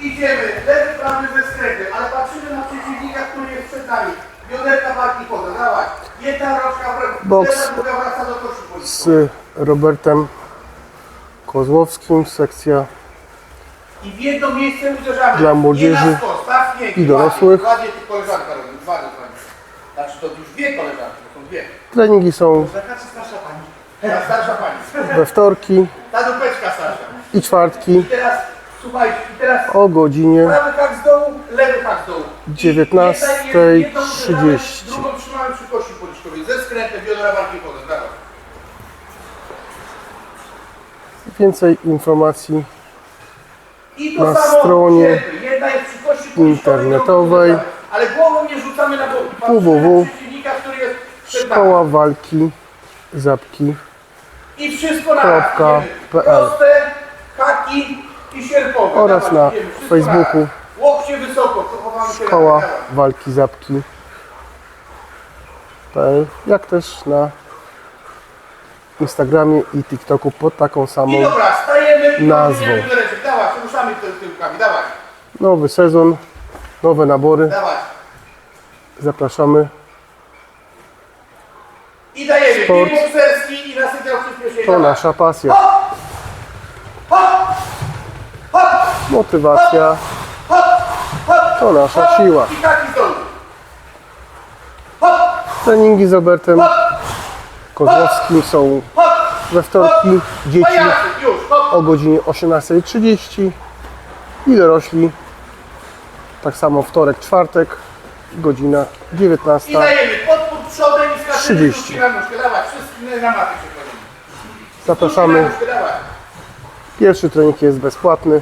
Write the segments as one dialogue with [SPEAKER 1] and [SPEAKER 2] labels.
[SPEAKER 1] Idziemy, lewy, prawy ze skrętem, ale patrzymy na przeciwnika, który jest przed nami. Bioderka walki poza, dawaj. Jedna roczka w ręku,
[SPEAKER 2] Boks.
[SPEAKER 1] druga wraca do koszu policji.
[SPEAKER 2] z Robertem Kozłowskim, sekcja
[SPEAKER 1] I w jedno miejsce uderzamy.
[SPEAKER 2] Dla młodzieży
[SPEAKER 1] Nie na skos, tak?
[SPEAKER 2] I dorosłych.
[SPEAKER 1] Ładnie ty koleżanka robi, dwa dokładnie. Znaczy to już dwie koleżanki, to są dwie.
[SPEAKER 2] treningi są
[SPEAKER 1] Taka czy starsza pani? Ta starsza pani.
[SPEAKER 2] we wtorki
[SPEAKER 1] Ta dupeczka starsza.
[SPEAKER 2] i czwartki
[SPEAKER 1] I teraz, słuchajcie, i teraz
[SPEAKER 2] o godzinie
[SPEAKER 1] prawy hak z dołu, lewy hak z dołu. I
[SPEAKER 2] 19:30.
[SPEAKER 1] jedną uderzamy, Drugą trzymamy przy kości policzkowej, ze skrętem, biodra dawaj.
[SPEAKER 2] więcej informacji
[SPEAKER 1] I to
[SPEAKER 2] Na
[SPEAKER 1] samo
[SPEAKER 2] stronie.
[SPEAKER 1] Jedna jest przy kości policzkowej,
[SPEAKER 2] internetowej
[SPEAKER 1] uderzamy. Ale głową nie rzucamy na boki. Patrzymy
[SPEAKER 2] www.
[SPEAKER 1] na przeciwnika, który jest przed nami.
[SPEAKER 2] Szkoła Walki Zapki
[SPEAKER 1] I wszystko na raz.
[SPEAKER 2] PL.
[SPEAKER 1] Proste, haki i sierpowe.
[SPEAKER 2] oraz na Facebooku.
[SPEAKER 1] Łokcie wysoko,
[SPEAKER 2] Szkoła. Walki Zapki PL, jak też na Instagramie i TikToku pod taką samą
[SPEAKER 1] I dobra, stajemy
[SPEAKER 2] nazwą.
[SPEAKER 1] ruszamy tyłkami,
[SPEAKER 2] nowy sezon, nowe nabory. Zapraszamy.
[SPEAKER 1] I dajemy
[SPEAKER 2] Sport.
[SPEAKER 1] i.
[SPEAKER 2] To nasza pasja, motywacja, to nasza siła. Treningi z Robertem
[SPEAKER 1] Hop!
[SPEAKER 2] Kozłowskim są we wtorki, dzieci o godzinie 18.30 i dorośli tak samo wtorek, czwartek, godzina
[SPEAKER 1] I
[SPEAKER 2] 19.
[SPEAKER 1] dajemy podpór przodem i skaczemy
[SPEAKER 2] 30.
[SPEAKER 1] nóżki na nóżkę. Dawaj, wszystkie na matę się kładziemy.
[SPEAKER 2] Zapraszamy. Pierwszy trening jest bezpłatny.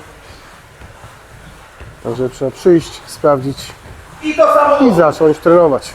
[SPEAKER 2] Także trzeba przyjść, sprawdzić
[SPEAKER 1] I to samo.
[SPEAKER 2] i zacząć trenować.